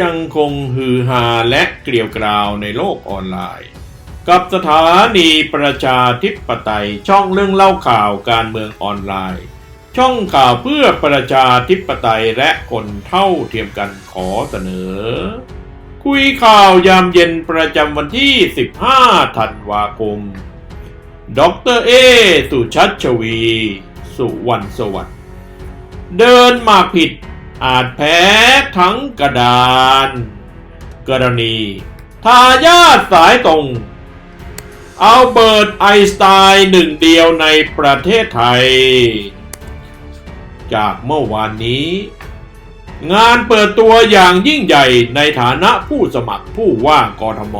ยังคงฮือฮาและเกลียวกราวในโลกออนไลน์ กับสถานีประชาธิปไตยช่องเรื่องเล่าข่าวการเมืองออนไลน์ ช่องข่าวเพื่อประชาธิปไตยและคนเท่าเทียมกันขอเสนอ คุยข่าวยามเย็นประจำวันที่ 15 ธันวาคมดรเอสุชัชวี สุวรรณสวัสดิ์เดินมาผิด อาจแพ้ทั้งกระดาน กรณี ทายาทสายตรงเอาเบิร์ตไอน์สไตน์หนึ่งเดียวในประเทศไทย จากเมื่อวานนี้ งานเปิดตัวอย่างยิ่งใหญ่ในฐานะผู้สมัครผู้ว่ากทม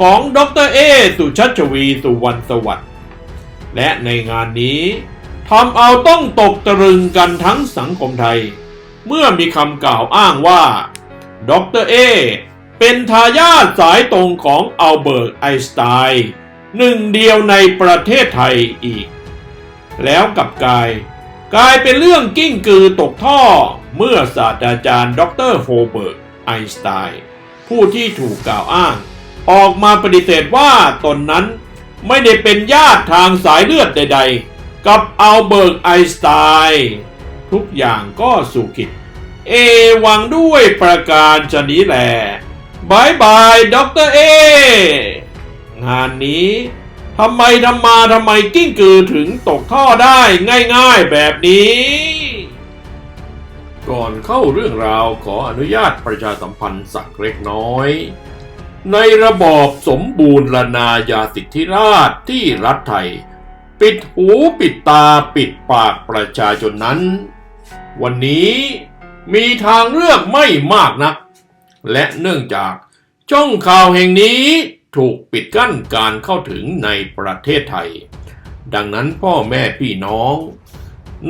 ของดรเอ สุชัชวีสุวรรณสวัสดิ์ และในงานนี้ทำเอาต้องตกตะลึงกันทั้งสังคมไทย เมื่อมีคำกล่าวอ้างว่าดรเอเป็นทายาทสายตรงของอัลเบิร์ตไอน์สไตน์หนึ่งเดียวในประเทศไทยอีก แล้วกับกาย กลายเป็นเรื่องกิ้งกือตกท่อเมื่อศาสตราจารย์ดรโฮเบิร์ตไอน์สไตน์ผู้ที่ถูกกล่าวอ้าง ออกมาปฏิเสธว่าตนนั้นไม่ได้เป็นญาติทางสายเลือดใด ๆ กับอัลเบิร์ตไอน์สไตน์ทุกอย่างก็สู่ขิด เอวังด้วยประการชนี้แหละบายบายด็อกเตอร์เองานนี้ทำไมทำมาทำไมกิ้งกือถึงตกท่อได้ง่ายๆแบบนี้ ก่อนเข้าเรื่องราวขออนุญาตประชาสัมพันธ์สักเล็กน้อย ในระบอบสมบูรณาญาสิทธิราชที่รัฐไทย ปิดหูปิดตาปิดปากประชาชนนั้น วันนี้ มีทางเลือกไม่มากนัก และเนื่องจากช่องข่าวแห่งนี้ถูกปิดกั้นการเข้าถึงในประเทศไทย ดังนั้นพ่อแม่พี่น้อง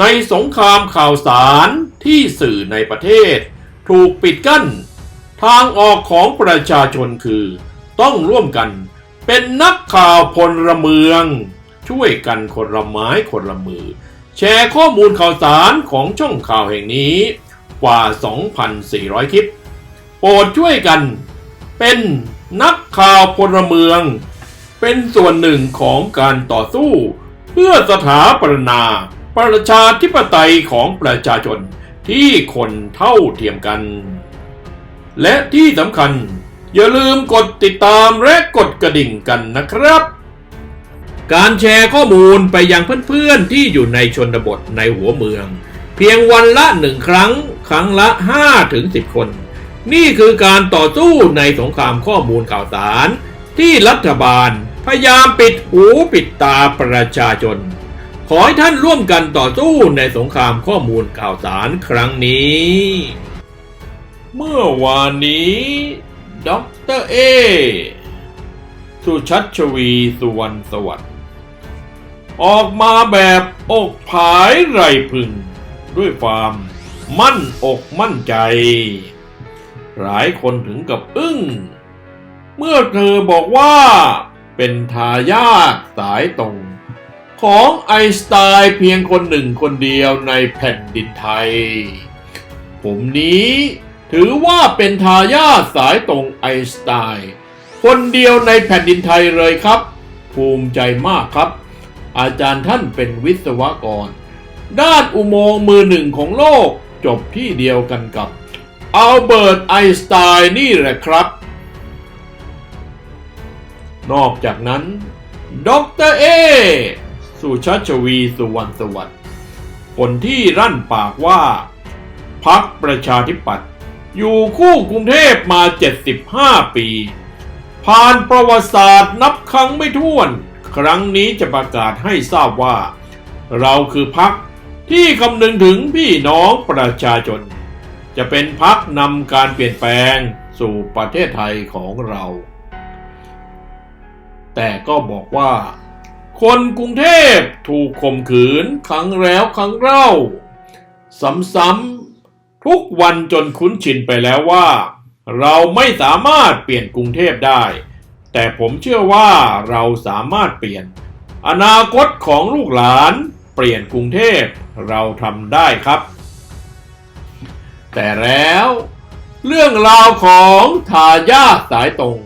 ในสงครามข่าวสารที่สื่อในประเทศ ถูกปิดกั้น ทางออกของประชาชนคือ ต้องร่วมกันเป็นนักข่าวพลเมือง ช่วยกันคนละไม้คนละมือ แชร์ข้อมูลข่าวสารของช่องข่าวแห่งนี้ กว่า 2,400 คลิป โปรดช่วยกัน เป็นนักข่าวพลเมือง เป็นส่วนหนึ่งของการต่อสู้ เพื่อสถาปนาประชาธิปไตยของประชาชนที่คนเท่าเทียมกัน และที่สำคัญ อย่าลืมกดติดตามและกดกระดิ่งกันนะครับ การแชร์ข้อมูลไปยังเพื่อนๆที่อยู่ในชนบทในหัวเมือง เพียงวันละหนึ่งครั้ง ครั้งละ5ถึง10 คน นี่คือการต่อสู้ในสงครามข้อมูลข่าวสาร ที่รัฐบาลพยายามปิดหูปิดตาประชาชน ขอให้ท่านร่วมกันต่อสู้ในสงครามข้อมูลข่าวสารครั้งนี้ เมื่อวานนี้ด็อกเตอร์เอสุชัชวีสุวรรณสวัสดิ์ออกมาแบบอกผายไรพึง ด้วยความ มั่นอกมั่นใจ หลายคนถึงกับอึ้ง เมื่อเธอบอกว่าเป็นทายาทสายตรง ของไอน์สไตน์เพียงคนหนึ่งคนเดียวในแผ่นดินไทย ผมนี้ถือว่าเป็นทายาทสายตรงไอน์สไตน์คนเดียวในแผ่นดินไทยเลยครับ ภูมิใจมากครับ อาจารย์ท่านเป็นวิศวกร ด้านอุโมงค์มือหนึ่งของโลก จบที่เดียวกันกับอัลเบิร์ตไอน์สไตน์นี่แหละครับ นอกจากนั้นดรเอสุชัชวีสุวรรณสวัสดิ์คนที่รั่นปากว่าพักประชาธิปัตย์อยู่คู่กรุงเทพมา 75 ปี ผ่านประวัติศาสตร์นับครั้งไม่ถ้วน ครั้งนี้จะประกาศให้ทราบว่า เราคือพัก ที่คำนึงถึงพี่น้องประชาชน จะเป็นพักนำการเปลี่ยนแปลงสู่ประเทศไทยของเรา แต่ก็บอกว่า คนกรุงเทพถูกข่มขืนครั้งแล้วครั้งเล่าซ้ำๆทุกวันจนคุ้นชินไปแล้วว่า เราไม่สามารถเปลี่ยนกรุงเทพได้ แต่ผมเชื่อว่าเราสามารถเปลี่ยน อนาคตของลูกหลาน เปลี่ยนกรุงเทพเราทำได้ครับ แต่แล้วเรื่องราวของทายาทสายตรง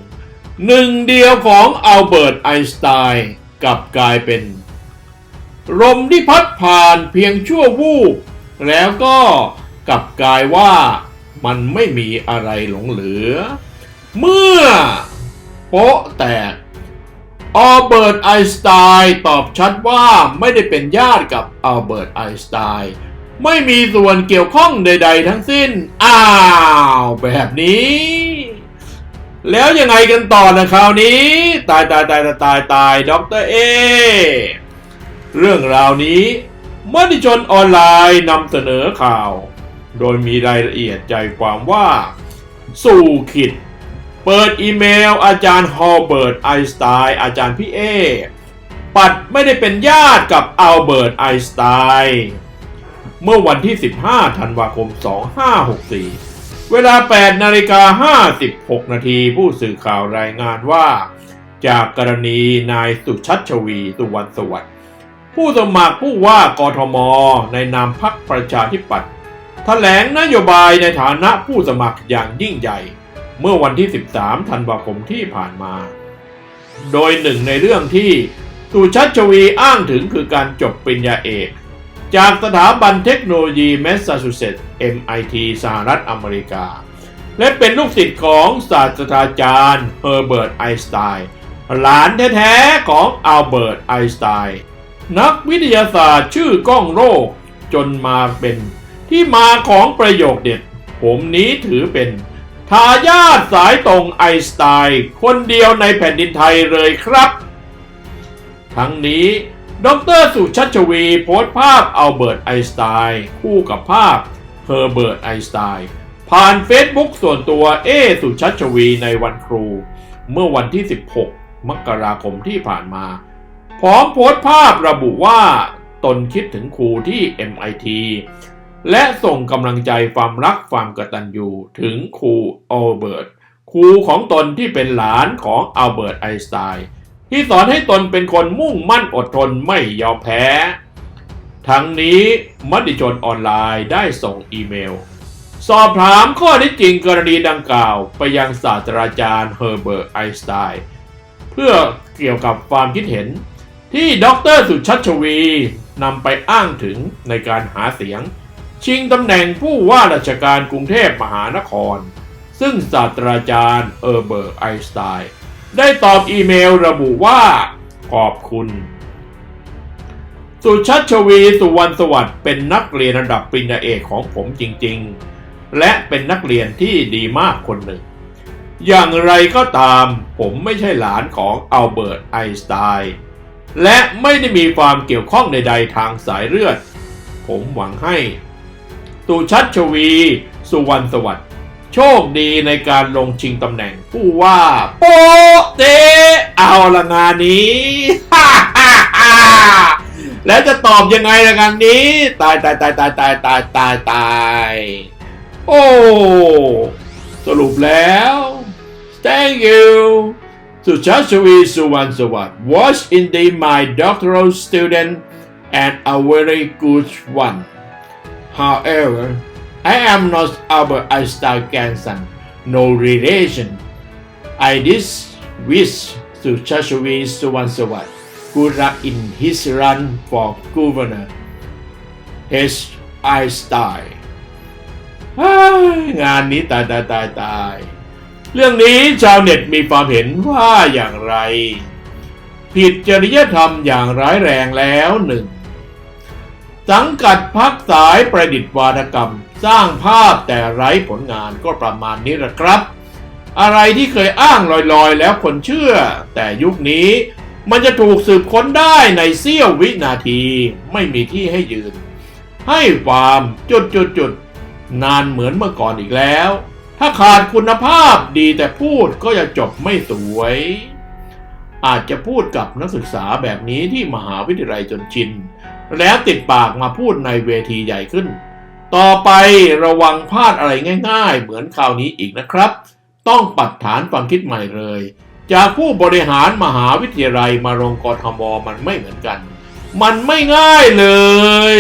หนึ่งเดียวของอัลเบิร์ตไอน์สไตน์กลับกลายเป็นลมที่พัดผ่านเพียงชั่ววูบแล้วก็กลับกลายว่ามันไม่มีอะไรหลงเหลือ เมื่อโป๊ะแตก อัลเบิร์ตไอน์สไตน์ตอบชัดว่าไม่ได้เป็นญาติกับอัลเบิร์ตไอน์สไตน์ไม่มีส่วนเกี่ยวข้องใด ๆ ทั้งสิ้น อ้าว แบบนี้ แล้วยังไงกันต่อนะคราวนี้ ตายตายตายตายตายตายด็อกเตอร์เอเรื่องราวนี้มติชนออนไลน์นำเสนอข่าว โดยมีรายละเอียดใจความว่า สู่ขิด เปิดอีเมลอาจารย์ฮอลเบิร์ตไอน์สไตน์อาจารย์พี่เอ ปัดไม่ได้เป็นญาติกับอัลเบิร์ตไอน์สไตน์เมื่อวันที่ 15 ธันวาคม 2564 เวลา 8 นาฬิกา 56 นาทีผู้สื่อข่าวรายงานว่า จากกรณีนายสุชัชวีสุวรรณสวัสดิ์ผู้สมัครผู้ว่ากทม ในนามพรรคประชาธิปัตย์แถลงนโยบายในฐานะผู้สมัครอย่างยิ่งใหญ่ เมื่อวันที่ 13 ธันวาคมที่ผ่านมา โดยหนึ่งในเรื่องที่สุชัชวีอ้างถึงคือการจบปริญญาเอก จากสถาบันเทคโนโลยีแมสซาชูเซตส์ MIT สหรัฐอเมริกา และเป็นลูกศิษย์ของศาสตราจารย์เฮอร์เบิร์ตไอน์สไตน์หลานแท้ๆของอัลเบิร์ตไอน์สไตน์นักวิทยาศาสตร์ชื่อก้องโรคจนมาเป็นที่มาของประโยคเด็ด ผมนี้ถือเป็น ทายาทสายตรงไอน์สไตน์คนเดียวในแผ่นดินไทยเลยครับ ทั้งนี้ดรสุชัชวีโพสต์ภาพอัลเบิร์ตไอน์สไตน์คู่กับภาพเฮอร์เบิร์ตไอน์สไตน์ผ่านเฟซบุ๊กส่วนตัวเอสุชัชวีในวันครู เมื่อวันที่ 16 มกราคมที่ผ่านมา พร้อมโพสต์ภาพระบุว่า ตนคิดถึงครูที่ MIT และส่งกำลังใจความรักความกตัญญูถึงครูอัลเบิร์ตครูของตนที่เป็นหลานของอัลเบิร์ตไอน์สไตน์ที่สอนให้ตนเป็นคนมุ่งมั่นอดทนไม่ยอมแพ้ ทั้งนี้มติชนออนไลน์ได้ส่งอีเมล สอบถามข้อท็จจริงกรณีดังกล่าวไปยังศาสตราจารย์เฮอร์เบิร์ตไอน์สไตน์เพื่อเกี่ยวกับความคิดเห็นที่ดรสุชัชวีนำไปอ้างถึงในการหาเสียง ชิงตำแหน่งผู้ว่าราชการกรุงเทพมหานคร ซึ่งศาสตราจารย์เออร์เบิร์ตไอน์สไตน์ได้ตอบอีเมลระบุว่า ขอบคุณ สุชัชวีสุวรรณสวัสดิ์เป็นนักเรียนระดับปริญญาเอกของผมจริง ๆ และเป็นนักเรียนที่ดีมากคนหนึ่ง อย่างไรก็ตามผมไม่ใช่หลานของอัลเบิร์ตไอน์สไตน์และไม่ได้มีความเกี่ยวข้องใด ๆ ทางสายเลือด ผมหวังให้ สุชัชวี สุวรรณสวัสดิ์โชคดีในการลงชิงตำแหน่ง ผู้ว่า โปเตเอาละงานนี้ แล้วจะตอบยังไงละงานนี้ ตายตายตายตายตายตายตายตายโอ้ สรุปแล้ว thank you สุชาชวีสุวรรณสวัสดิ์ was indeed my doctoral student and a very good one however I am not Albert Einstein grandson no relation I just wish Suchashvi Suwansawat good luck in his run for governor H. Einstein งานนี้ตายตายตายตาย เรื่องนี้ชาวเน็ตมีความเห็นว่าอย่างไร ผิดจริยธรรมอย่างร้ายแรงแล้วหนึ่ง สังกัดพักสายประดิษฐ์วาทกรรม สร้างภาพแต่ไร้ผลงานก็ประมาณนี้แหละครับ อะไรที่เคยอ้างลอยๆ แล้วคนเชื่อ แต่ยุคนี้มันจะถูกสืบค้นได้ในเสี้ยววินาที ไม่มีที่ให้ยืน ให้ความจุดจุดจุดๆนานเหมือนเมื่อก่อนอีกแล้ว ถ้าขาดคุณภาพดีแต่พูดก็จะจบไม่สวย อาจจะพูดกับนักศึกษาแบบนี้ที่มหาวิทยาลัยจนชิน แล้วติดปากมาพูดในเวทีใหญ่ขึ้น ต่อไประวังพลาดอะไรง่ายๆ เหมือนคราวนี้อีกนะครับ ต้องปัดฐานความคิดใหม่เลย จากผู้บริหารมหาวิทยาลัยมาลงกรทมมันไม่เหมือนกัน มันไม่ง่ายเลย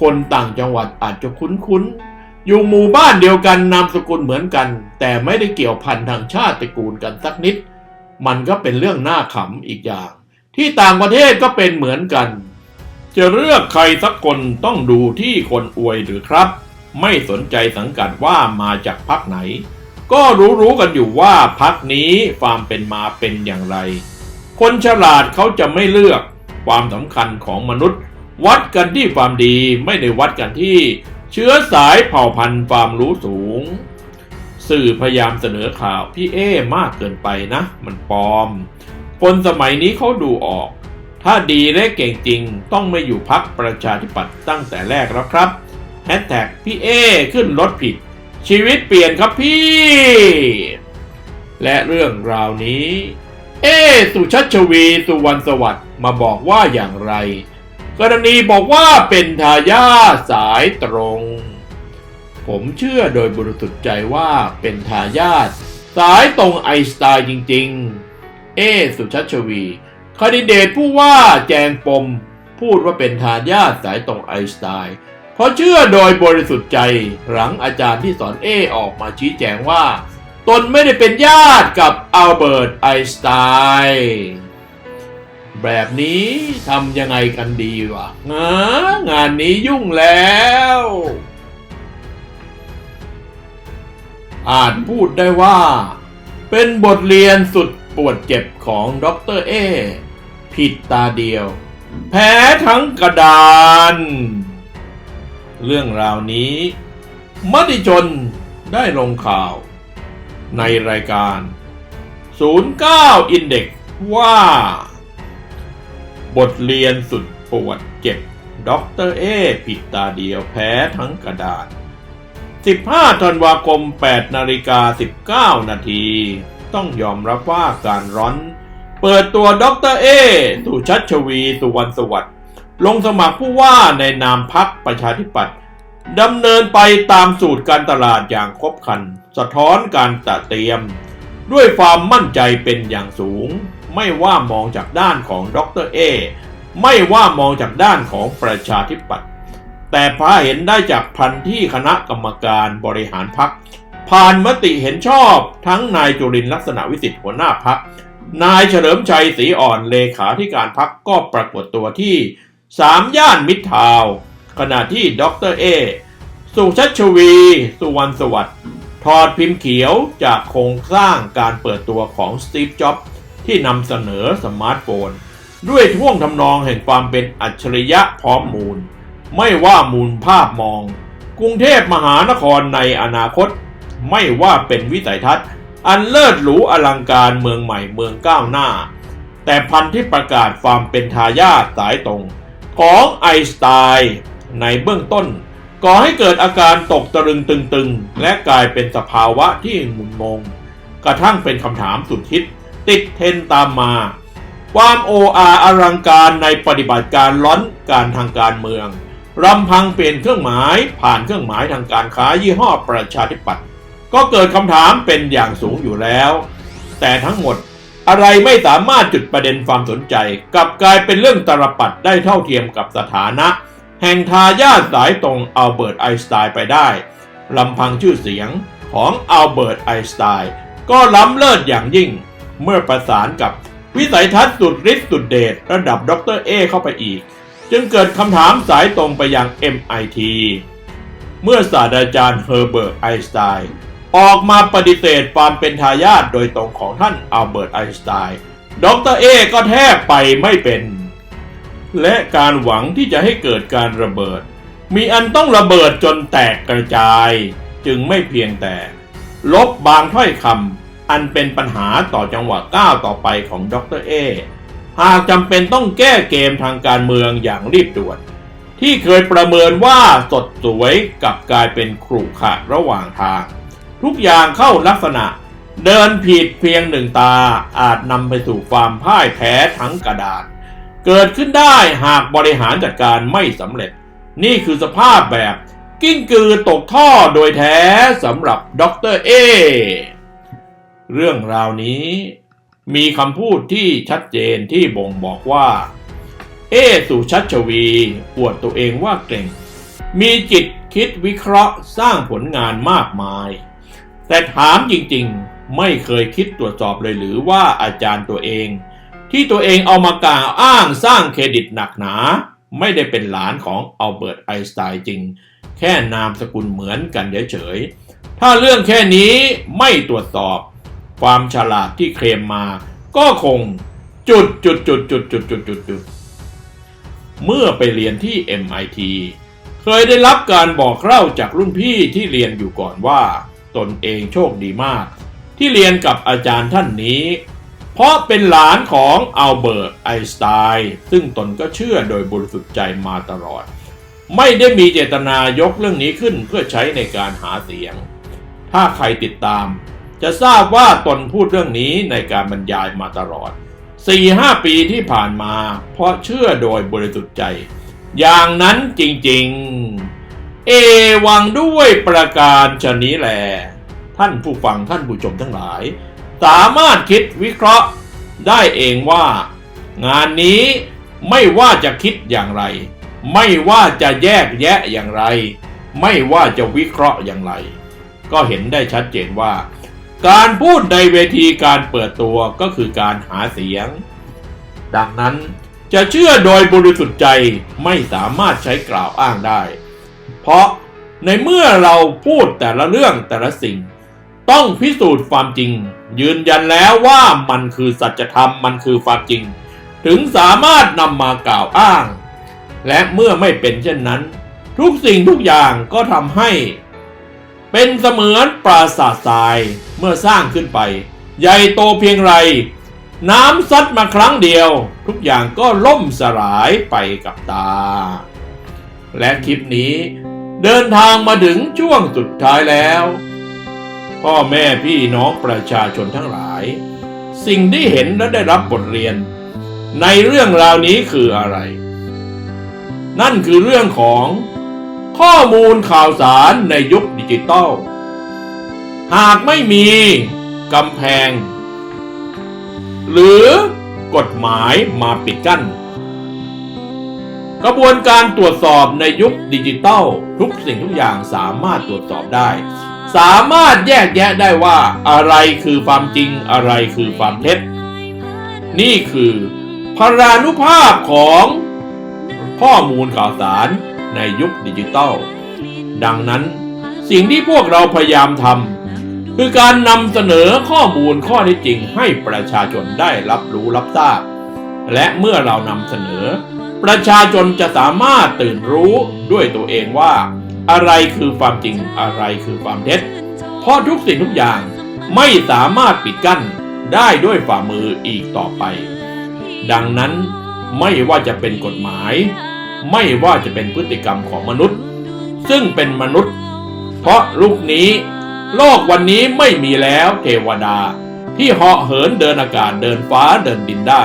คนต่างจังหวัดอาจจะคุ้นๆ อยู่หมู่บ้านเดียวกันนามสกุลเหมือนกัน แต่ไม่ได้เกี่ยวพันทางชาติตระกูลกันสักนิด มันก็เป็นเรื่องน่าขำอีกอย่าง ที่ต่างประเทศก็เป็นเหมือนกัน จะเลือกใครสักคนต้องดูที่คนอวยหรือครับ ไม่สนใจสังกัดว่ามาจากพักไหน ก็รู้ๆกันอยู่ว่าพักนี้ความเป็นมาเป็นอย่างไร คนฉลาดเขาจะไม่เลือกความสำคัญของมนุษย์ วัดกันที่ความดีไม่ได้วัดกันที่ เชื้อสายเผ่าพันธุ์ความรู้สูง สื่อพยายามเสนอข่าวพี่เอมากเกินไปนะ มันปลอม คนสมัยนี้เขาดูออก ถ้าดีและเก่งจริงต้องไม่อยู่พักประชาธิปัตย์ตั้งแต่แรกแล้วครับแฮชแท็กพี่เอขึ้นรถผิด ชีวิตเปลี่ยนครับพี่ และเรื่องราวนี้ เอ สุชัชวีสุวรรณสวัสดิ์มาบอกว่าอย่างไร กรณีบอกว่าเป็นทายาทสายตรง ผมเชื่อโดยบริสุทธิ์ใจว่าเป็นทายาทสายตรงไอสไตล์จริง ๆ เอ สุชัชวี คาดิเดตผู้ว่าแจงปม พูดว่าเป็นทายาทสายตรงไอน์สไตล์เพราะเชื่อโดยบริสุทธิ์ใจหลังอาจารย์ที่สอนเอออกมาชี้แจงว่า ตนไม่ได้เป็นญาติกับอัลเบิร์ตไอน์สไตน์แบบนี้ทำยังไงกันดีวะงางานนี้ยุ่งแล้วอาจพูดได้ว่า เป็นบทเรียนสุดปวดเจ็บของด็อกเตอร์เอ ผิดตาเดียว แพ้ทั้งกระดาน เรื่องราวนี้ มติชนได้ลงข่าว ในรายการ 09 Index ว่า บทเรียนสุดปวดเจ็บด็อกเตอร์เอผิดตาเดียวแพ้ทั้งกระดาษ15 ธันวาคม 8 นาฬิกา 19 นาที ต้องยอมรับว่าการร้อน เปิดตัวด็อกเตอร์เอสุชัชวี สุวรรณสวัสดิ์ลงสมัครผู้ว่าในนามพักประชาธิปัตย์ดำเนินไปตามสูตรการตลาดอย่างครบครัน สะท้อนการตะเตรียม ด้วยความมั่นใจเป็นอย่างสูง ไม่ว่ามองจากด้านของดรเอไม่ว่ามองจากด้านของประชาธิปัตย์แต่พาเห็นได้จากพันที่คณะกรรมการบริหารพักผ่านมติเห็นชอบทั้งนายจุรินทร์ลักษณะวิสิทธิ์หัวหน้าพัก นายเฉลิมชัยศรีอ่อนเลขาธิการพักก็ปรากฏตัวที่สามย่านมิตรทาวขณะที่ดรเอสุชัชวี สุวรรณสวัสดิ์ถอดพิมพ์เขียวจากโครงสร้างการเปิดตัวของสตีฟจ็อบส์ที่นำเสนอสมาร์ทโฟน ด้วยท่วงทำนองแห่งความเป็นอัจฉริยะพร้อมมูล ไม่ว่ามูลภาพมอง กรุงเทพมหานครในอนาคต ไม่ว่าเป็นวิสัยทัศน์ อันเลิศหรูอลังการเมืองใหม่เมืองก้าวหน้า แต่พันที่ประกาศความเป็นทายาทสายตรง ของไอสไตน์ในเบื้องต้น ก่อให้เกิดอาการตกตะลึงตึงๆ และกลายเป็นสภาวะที่หมุนงง กระทั่งเป็นคำถามสุดฮิต ติดเทนตามมา ความโออาอลังการในปฏิบัติการล้อนการทางการเมืองรำพังเปลี่ยนเครื่องหมายผ่านเครื่องหมายทางการค้ายี่ห้อประชาธิปัตย์ ก็เกิดคำถามเป็นอย่างสูงอยู่แล้ว แต่ทั้งหมดอะไรไม่สามารถจุดประเด็นความสนใจกลับกลายเป็นเรื่องตรปัดได้เท่าเทียมกับสถานะ แห่งทายาทสายตรงอัลเบิร์ตไอน์สไตน์ไปได้ลำพังชื่อเสียงของอัลเบิร์ตไอน์สไตน์ก็ล้ำเลิศอย่างยิ่ง เมื่อประสานกับวิสัยทัศน์สุดฤทธิ์สุดเดชระดับด็อกเตอร์เอเข้าไปอีก จึงเกิดคำถามสายตรงไปยัง MIT เมื่อศาสตราจารย์เฮอร์เบิร์ตไอน์สไตน์ ออกมาปฏิเสธความเป็นทายาทโดยตรงของท่านอัลเบิร์ตไอน์สไตน์ดรเอก็แทบไปไม่เป็น และการหวังที่จะให้เกิดการระเบิด มีอันต้องระเบิดจนแตกกระจาย จึงไม่เพียงแต่ ลบบางถ้อยคำอันเป็นปัญหาต่อจังหวะก้าวต่อไปของดรเอหากจำเป็นต้องแก้เกมทางการเมืองอย่างรีบด่วน ที่เคยประเมินว่าสดสวยกับกลายเป็นขรุขระระหว่างทาง ทุกอย่างเข้าลักษณะ เดินผิดเพียงหนึ่งตาอาจนำไปสู่ความพ่ายแพ้ทั้งกระดานเกิดขึ้นได้หากบริหารจัดการไม่สำเร็จ นี่คือสภาพแบบกิ้งกือตกท่อโดยแท้สำหรับด็อกเตอร์เอเรื่องราวนี้มีคำพูดที่ชัดเจนที่บ่งบอกว่า เอสุชัชวีอวดตัวเองว่าเก่ง มีจิตคิดวิเคราะห์สร้างผลงานมากมาย แต่ถามจริงๆ ไม่เคยคิดตรวจสอบเลยหรือว่าอาจารย์ตัวเอง ที่ตัวเองเอามากล่าวอ้างสร้างเครดิตหนักหนา ไม่ได้เป็นหลานของอัลเบิร์ตไอน์สไตน์จริง แค่นามสกุลเหมือนกันเฉยๆ ถ้าเรื่องแค่นี้ไม่ตรวจสอบ ความฉลาดที่เคลมมา ก็คงจุดจุดจุดจุดจุดจุดจุดจุดเมื่อไปเรียนที่ MIT เคยได้รับการบอกเล่าจากรุ่นพี่ที่เรียนอยู่ก่อนว่า ตนเองโชคดีมาก ที่เรียนกับอาจารย์ท่านนี้ เพราะเป็นหลานของอัลเบิร์ตไอน์สไตน์ซึ่งตนก็เชื่อโดยบริสุทธิ์ใจมาตลอด ไม่ได้มีเจตนายกเรื่องนี้ขึ้นเพื่อใช้ในการหาเสียง ถ้าใครติดตาม จะทราบว่าตนพูดเรื่องนี้ในการบรรยายมาตลอด4-5ปีที่ผ่านมา เพราะเชื่อโดยบริสุทธิ์ใจ อย่างนั้นจริง ๆ เอวังด้วยประการชนี้แหลท่านผู้ฟังท่านผู้ชมทั้งหลาย สามารถคิดวิเคราะห์ได้เองว่า งานนี้ไม่ว่าจะคิดอย่างไร ไม่ว่าจะแยกแยะอย่างไร ไม่ว่าจะวิเคราะห์อย่างไร ก็เห็นได้ชัดเจนว่า การพูดในเวทีการเปิดตัวก็คือการหาเสียง ดังนั้นจะเชื่อโดยบริสุทธิ์ใจไม่สามารถใช้กล่าวอ้างได้ เพราะในเมื่อเราพูดแต่ละเรื่องแต่ละสิ่ง ต้องพิสูจน์ความจริง ยืนยันแล้วว่ามันคือสัจธรรมมันคือความจริง ถึงสามารถนำมากล่าวอ้าง และเมื่อไม่เป็นเช่นนั้น ทุกสิ่งทุกอย่างก็ทำให้ เป็นเสมือนปราสาททรายเมื่อสร้างขึ้นไป ใหญ่โตเพียงไร น้ำซัดมาครั้งเดียว ทุกอย่างก็ล่มสลายไปกับตา และคลิปนี้ เดินทางมาถึงช่วงสุดท้ายแล้ว พ่อแม่พี่น้องประชาชนทั้งหลาย สิ่งที่เห็นและได้รับบทเรียน ในเรื่องราวนี้คืออะไร นั่นคือเรื่องของข้อมูลข่าวสารในยุคดิจิตอลหากไม่มีกำแพง หรือกฎหมายมาปิดกั้น กระบวนการตรวจสอบในยุคดิจิตอลทุกสิ่งทุกอย่างสามารถตรวจสอบได้ สามารถแยกแยะได้ว่าอะไรคือความจริงอะไรคือความเท็จ นี่คือพรานุภาพของข้อมูลข่าวสารในยุคดิจิตอลดังนั้นสิ่งที่พวกเราพยายามทำคือการนำเสนอข้อมูลข้อเท็จจริงให้ประชาชนได้รับรู้รับทราบ และเมื่อเรานำเสนอ ประชาชนจะสามารถตื่นรู้ด้วยตัวเองว่า อะไรคือความจริงอะไรคือความเท็จ เพราะทุกสิ่งทุกอย่างไม่สามารถปิดกั้นได้ด้วยฝ่ามืออีกต่อไป ดังนั้นไม่ว่าจะเป็นกฎหมาย ไม่ว่าจะเป็นพฤติกรรมของมนุษย์ ซึ่งเป็นมนุษย์ เพราะลูกนี้ โลกวันนี้ไม่มีแล้วเทวดา ที่เหาะเหินเดินอากาศเดินฟ้าเดินดินได้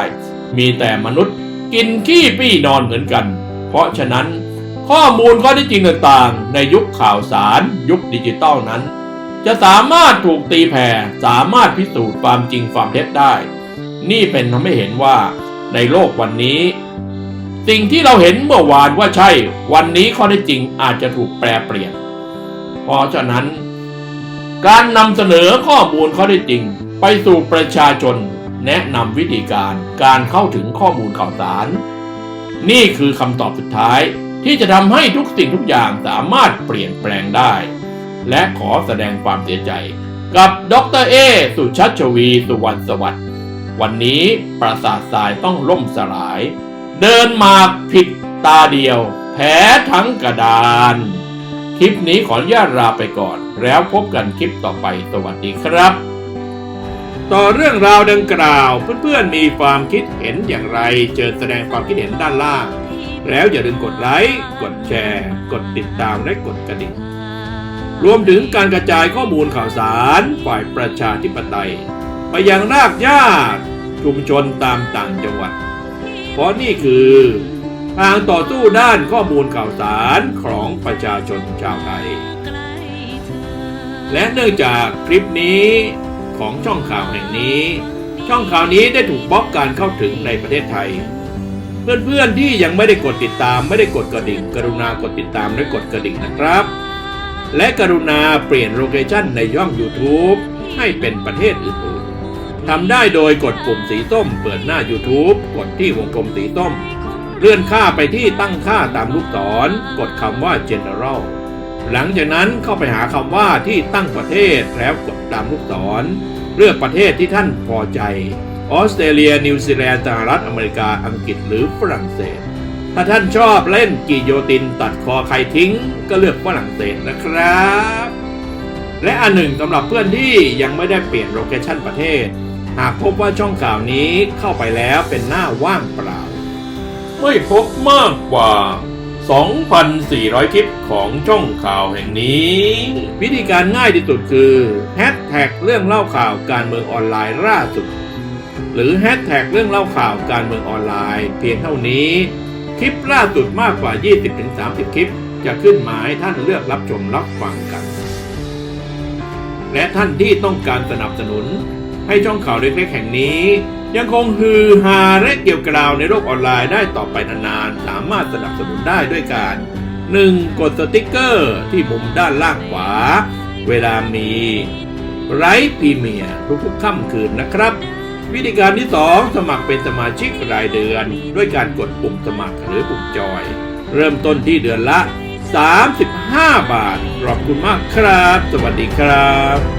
มีแต่มนุษย์ กินขี้ปี้นอนเหมือนกัน เพราะฉะนั้น ข้อมูลข้อที่จริงต่างๆ ในยุคข่าวสารยุคดิจิตอลนั้น จะสามารถถูกตีแผ่สามารถพิสูจน์ความจริงความเท็จได้ นี่เป็นทำให้เห็นว่าในโลกวันนี้ สิ่งที่เราเห็นเมื่อวานว่าใช่ วันนี้ข้อท็จจริงอาจจะถูกแปลเปลี่ยน เพราะฉะนั้น การนำเสนอข้อมูลข้อท็จจริง ไปสู่ประชาชน แนะนำวิธีการการเข้าถึงข้อมูลข่าวสาร นี่คือคำตอบสุดท้าย ที่จะทำให้ทุกสิ่งทุกอย่างสามารถเปลี่ยนแปลงได้ และขอแสดงความเสียใจ กับดรเอ สุชัชวี สุวรรณสวัสดิ์วันนี้ปราสาททรายต้องล่มสลาย เดินมาผิดตาเดียว แพ้ทั้งกระดาน คลิปนี้ขออนุญาตลาไปก่อน แล้วพบกันคลิปต่อไปสวัสดีครับ ต่อเรื่องราวดังกล่าว เพื่อนๆมีความคิดเห็นอย่างไร เจอแสดงความคิดเห็นด้านล่าง แล้วอย่าลืมกดไลค์ กดแชร์ กดติดตามและกดกระดิ่ง รวมถึงการกระจายข้อมูลข่าวสารฝ่ายประชาธิปไตย ไปยังรากหญ้าชุมชนตามต่างจังหวัด เพราะนี่คือทางต่อสู้ด้านข้อมูลข่าวสารของประชาชนชาวไทย และเนื่องจากคลิปนี้ ของช่องข่าวแห่งนี้ ช่องข่าวนี้ได้ถูกบล็อกการเข้าถึงในประเทศไทย เพื่อนๆที่ยังไม่ได้กดติดตามไม่ได้กดกระดิ่ง กรุณากดติดตามและกดกระดิ่งนะครับ และกรุณาเปลี่ยนโลเคชั่นในย่อง YouTube ให้เป็นประเทศอื่นๆทำได้โดยกดปุ่มสีส้ม เปิดหน้า YouTube กดที่วงกลมสีส้ม เลื่อนค่าไปที่ตั้งค่าตามลูกศร กดคำว่า General หลังจากนั้นเข้าไปหาคำว่าที่ตั้งประเทศแล้วกดตามลูกศร เลือกประเทศที่ท่านพอใจออสเตรเลีย นิวซีแลนด์สหรัฐอเมริกาอังกฤษหรือฝรั่งเศส ถ้าท่านชอบเล่นกิโยตินตัดคอใครทิ้ง ก็เลือกฝรั่งเศสนะครับ และอันหนึ่งสำหรับเพื่อนที่ยังไม่ได้เปลี่ยนโลเคชั่นประเทศ หากพบว่าช่องข่าวนี้เข้าไปแล้วเป็นหน้าว่างเปล่า ไม่พบมากกว่า 2,400 คลิปของช่องข่าวแห่งนี้ วิธีการง่ายที่สุดคือแฮชแท็กเรื่องเล่าข่าวการเมืองออนไลน์ล่าสุด หรือแฮชแท็กเรื่องเล่าข่าวการเมืองออนไลน์ เพียงเท่านี้ คลิปล่าสุดมากกว่า 20-30 คลิป จะขึ้นมาให้ท่านเลือกรับชมรับฟังกัน และท่านที่ต้องการสนับสนุน ให้ช่องข่าวเล็กๆแห่งนี้ ยังคงฮือฮาและเกี่ยวกราวในโลกออนไลน์ได้ต่อไปนานๆ สามารถสนับสนุนได้ด้วยการ 1. กดสติกเกอร์ที่มุมด้านล่างขวา เวลามีไลฟ์พรีเมียร์ทุกๆค่ำคืนนะครับ วิธีการที่ 2 สมัครเป็นสมาชิกรายเดือน ด้วยการกดปุ่มสมัครหรือปุ่มจอย เริ่มต้นที่เดือนละ 35 บาท ขอบคุณมากครับ สวัสดีครับ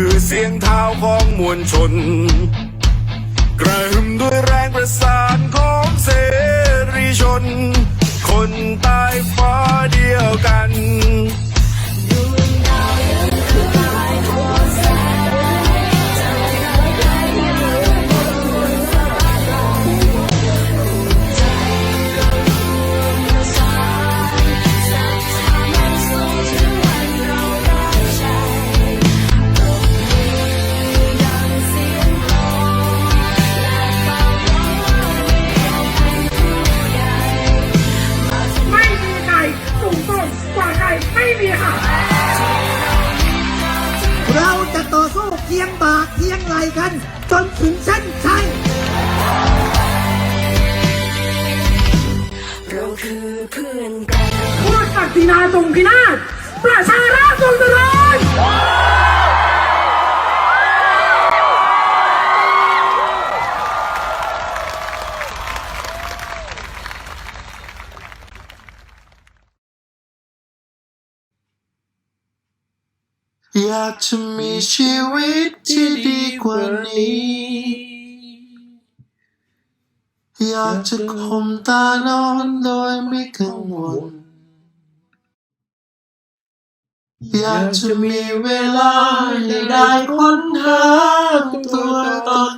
คือเสียงเท้าของมวลชน กระหึ่มด้วยแรงประสานของเสรีชน คนใต้ฟ้าเดียวกัน กัน จนถึงเส้นชัยเราคือเพื่อนกันพูดศักดินาทรงพินาศประชาราษฎร์ทรงเจริญ อยากจะมีชีวิตที่ดีกว่านี้ อยากจะข่มตานอนโดยไม่กังวล อยากจะมีเวลาให้ได้ค้นหาตัวตน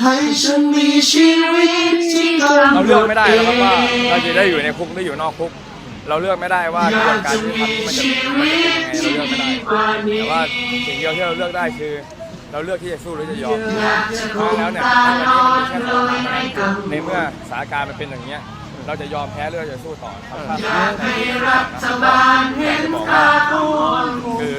ให้ฉันมีชีวิตที่กำหนเราดเลือกไม่ได้เอหรอกครับว่าเรางจะได้อยู่ในคุกหรืออยู่นอกคุก เราเลือกไม่ได้ว่ากระบวนการยุติธรรมมันจะมันจะเป็นยังไงเราเลือกไม่ได้แต่ว่าสิ่งเดียวที่เราเลือกได้คือ เราเลือกที่จะสู้หรือจะยอมเพราะแล้วเนี่ยถ้าวันนี้มันเป็นแค่สองทางในเมื่อสถานการณ์มันเป็นอย่างเนี้ยเราจะยอมแพ้หรือเราจะสู้ต่อครับถ้าจะบอกว่าคือ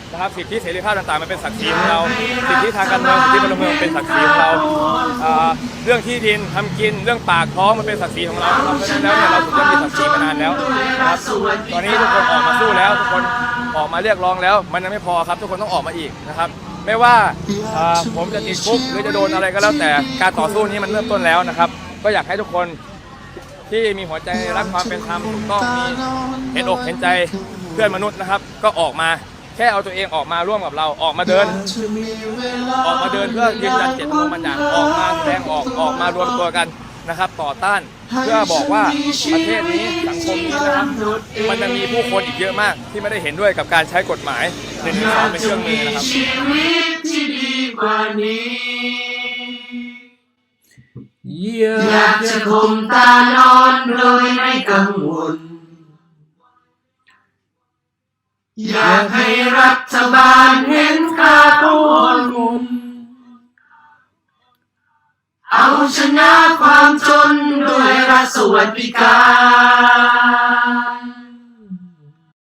นะครับสิทธิเสรีภาพต่างๆมันเป็นศักดิ์ศรีของเราสิทธิทางการเมืองสิทธิพลเมืองเป็นศักดิ์ศรีของเราเรื่องที่ดินทำกินเรื่องปากท้องมันเป็นศักดิ์ศรีของเราครับเพราะฉะนั้นแล้วเนี่ยเราถูกต้องมีศักดิ์ศรีมานานแล้วครับตอนนี้ทุกคนออกมาสู้แล้วทุกคนออกมาเรียกร้องแล้ว มันยังไม่พอครับ ทุกคนต้องออกมาอีกนะครับ ไม่ว่าอ่าผมจะติดคุกหรือจะโดนอะไรก็แล้วแต่การต่อสู้นี้มันเริ่มต้นแล้วนะครับ ก็อยากให้ทุกคนที่มีหัวใจรักความเป็นธรรมถูกต้องมีเห็นอกเห็นใจเพื่อนมนุษย์นะครับ ก็ออกมา แค่เอาตัวเองออกมาร่วมกับเราออกมาเดิน ออกมาเดินเพื่อยืนยันเจตจำนงบางอย่างออกมาแสดงออกออกมารวมตัวกันนะครับ ต่อต้านเพื่อบอกว่าประเทศนี้สังคมนี้นะครับมันจะมีผู้คนอีกเยอะมาก ที่ไม่ได้เห็นด้วยกับการใช้กฎหมายหนึ่งสองเป็นเครื่องมือนะครับชีวิตที่ดีกว่านี้อยากจะข่มตานอนโดยไม่กังวล อยากให้รัฐบาลเห็นค่าของคนเอาชนะความจนด้วยรัฐสวัสดิการ